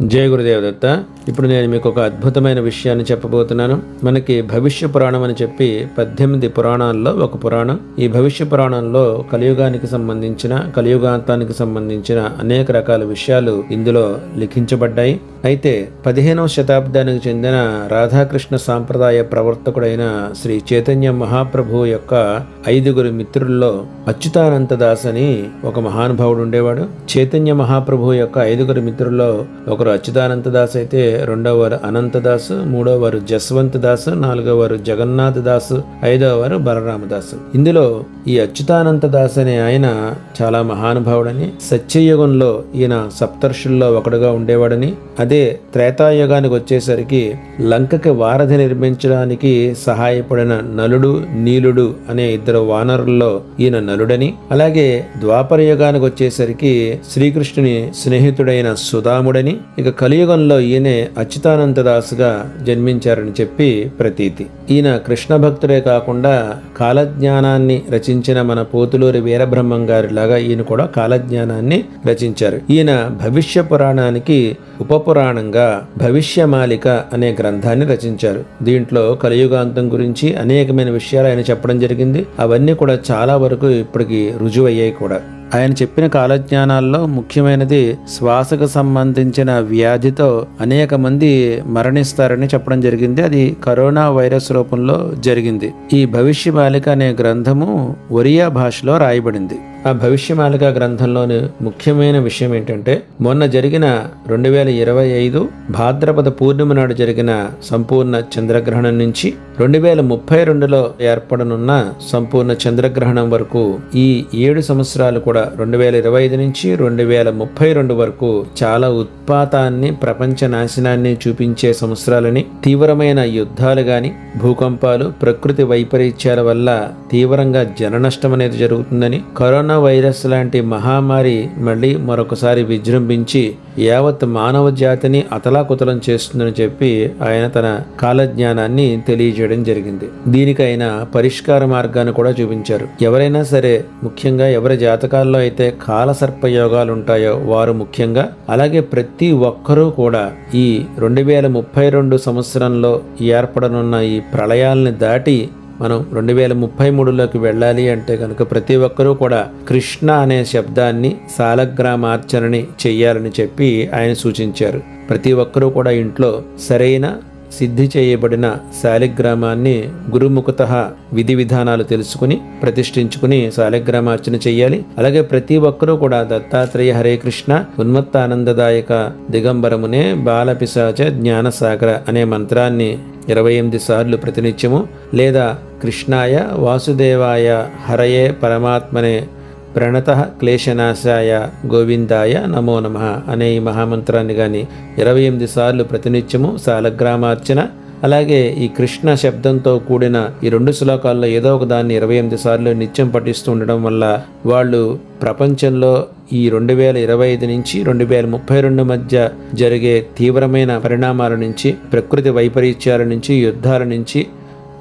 జయ గురుదేవదత్త ఇప్పుడు నేను మీకు ఒక అద్భుతమైన విషయాన్ని చెప్పబోతున్నాను. మనకి భవిష్య పురాణం అని చెప్పి పద్దెనిమిది పురాణాల్లో ఒక పురాణం. ఈ భవిష్య పురాణంలో కలియుగానికి సంబంధించిన కలియుగాంతానికి సంబంధించిన అనేక రకాల విషయాలు ఇందులో లిఖించబడ్డాయి. అయితే పదిహేనవ శతాబ్దానికి చెందిన రాధాకృష్ణ సాంప్రదాయ ప్రవర్తకుడైన శ్రీ చైతన్య మహాప్రభు యొక్క ఐదుగురు మిత్రుల్లో అచ్యుతానంత దాస్ అని ఒక మహానుభావుడు ఉండేవాడు. చైతన్య మహాప్రభు యొక్క ఐదుగురు మిత్రుల్లో ఒకరు అచ్యుతానంత దాస్ అయితే రెండవ వారు అనంతదాస్ మూడోవారు జస్వంత్ దాస్ నాలుగోవారు జగన్నాథ్ దాస్ ఐదోవారు బలరామదాసు. ఇందులో ఈ అచ్యుతానంత దాస్ అనే ఆయన చాలా మహానుభావుడని సత్యయుగంలో ఈయన సప్తర్షుల్లో ఒకడుగా ఉండేవాడని అదే త్రేతాయుగానికి వచ్చేసరికి లంకకి వారధి నిర్మించడానికి సహాయపడిన నలుడు నీలుడు అనే ఇద్దరు వానరుల్లో ఈయన నలుడని అలాగే ద్వాపర యుగానికి వచ్చేసరికి శ్రీకృష్ణుని స్నేహితుడైన సుధాముడని ఇక కలియుగంలో ఈయనే అచ్యుతానందదాసుగా జన్మించారని చెప్పి ప్రతీతి. ఈయన కృష్ణ భక్తుడే కాకుండా కాలజ్ఞానాన్ని రచించిన మన పోతులూరి వీరబ్రహ్మం గారిలాగా ఈయన కూడా కాలజ్ఞానాన్ని రచించారు. ఈయన భవిష్య పురాణానికి ఉపపురాణంగా భవిష్యమాలిక అనే గ్రంథాన్ని రచించారు. దీంట్లో కలియుగాంతం గురించి అనేకమైన విషయాలు ఆయన చెప్పడం జరిగింది. అవన్నీ కూడా చాలా వరకు ఇప్పటికి రుజువయ్యాయి కూడా. ఆయన చెప్పిన కాలజ్ఞానాల్లో ముఖ్యమైనది శ్వాసకు సంబంధించిన వ్యాధితో అనేక మంది మరణిస్తారని చెప్పడం జరిగింది. అది కరోనా వైరస్ రూపంలో జరిగింది. ఈ భవిష్య బాలిక అనే గ్రంథము ఒరియా భాషలో రాయబడింది. ఆ భవిష్యమాలిక గ్రంథంలోని ముఖ్యమైన విషయం ఏంటంటే మొన్న జరిగిన రెండు వేల ఇరవై ఐదు భాద్రపద పూర్ణిమ నాడు జరిగిన సంపూర్ణ చంద్రగ్రహణం నుంచి రెండు వేల ముప్పై రెండులో ఏర్పడనున్న సంపూర్ణ చంద్రగ్రహణం వరకు ఈ ఏడు సంవత్సరాలు కూడా రెండు వేల ఇరవై ఐదు నుంచి రెండు వేల ముప్పై రెండు వరకు చాలా ఉత్పాతాన్ని ప్రపంచ నాశనాన్ని చూపించే సంవత్సరాలని తీవ్రమైన యుద్ధాలు గాని భూకంపాలు ప్రకృతి వైపరీత్యాల వల్ల తీవ్రంగా జన నష్టం అనేది జరుగుతుందని కరోనా కరోనా వైరస్ లాంటి మహమ్మారి మళ్ళీ మరొకసారి విజృంభించి యావత్ మానవ జాతిని అతలాకుతలం చేస్తుందని చెప్పి ఆయన తన కాలజ్ఞానాన్ని తెలియజేయడం జరిగింది. దీనికి ఆయన పరిష్కార మార్గాన్ని కూడా చూపించారు. ఎవరైనా సరే ముఖ్యంగా ఎవరి జాతకాల్లో అయితే కాల సర్పయోగాలు ఉంటాయో వారు ముఖ్యంగా అలాగే ప్రతి ఒక్కరూ కూడా ఈ రెండు వేల ముప్పై రెండు సంవత్సరంలో ఏర్పడనున్న ఈ ప్రళయాల్ని దాటి మనం రెండు వేల ముప్పై మూడులోకి వెళ్ళాలి అంటే కనుక ప్రతి ఒక్కరూ కూడా కృష్ణ అనే శబ్దాన్ని సాలగ్రామార్చనని చెయ్యాలని చెప్పి ఆయన సూచించారు. ప్రతి ఒక్కరూ కూడా ఇంట్లో సరైన సిద్ధి చేయబడిన శాలిగ్రామాన్ని గురుముఖత విధి విధానాలు తెలుసుకుని ప్రతిష్ఠించుకుని శాలిగ్రామార్చన చేయాలి. అలాగే ప్రతి ఒక్కరూ కూడా దత్తాత్రేయ హరే కృష్ణ ఉన్మత్తానందదాయక దిగంబరమునే బాలపిశాచ జ్ఞానసాగర అనే మంత్రాన్ని ఇరవై ఎనిమిది సార్లు ప్రతినిత్యము. లేదా కృష్ణాయ వాసుదేవాయ హరయే పరమాత్మనే ప్రణత క్లేశనాశాయ గోవిందాయ నమో నమ అనే ఈ మహామంత్రాన్ని కానీ ఇరవై ఎనిమిది సార్లు ప్రతినిత్యము సాలగ్రామార్చన అలాగే ఈ కృష్ణ శబ్దంతో కూడిన ఈ రెండు శ్లోకాల్లో ఏదో ఒక దాన్ని ఇరవై ఎనిమిది సార్లు నిత్యం పఠిస్తూ ఉండడం వల్ల వాళ్ళు ప్రపంచంలో ఈ రెండు వేల ఇరవై ఐదు నుంచి రెండు వేల ముప్పై రెండు మధ్య జరిగే తీవ్రమైన పరిణామాల నుంచి ప్రకృతి వైపరీత్యాల నుంచి యుద్ధాల నుంచి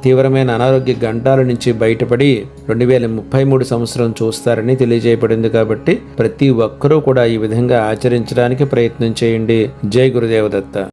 తీవ్రమైన అనారోగ్య గంటాల నుంచి బయటపడి రెండు వేల ముప్పై మూడు సంవత్సరం చూస్తారని తెలియజేయబడింది కాబట్టి ప్రతి ఒక్కరూ కూడా ఈ విధంగా ఆచరించడానికి ప్రయత్నం చేయండి. జై గురుదేవదత్త.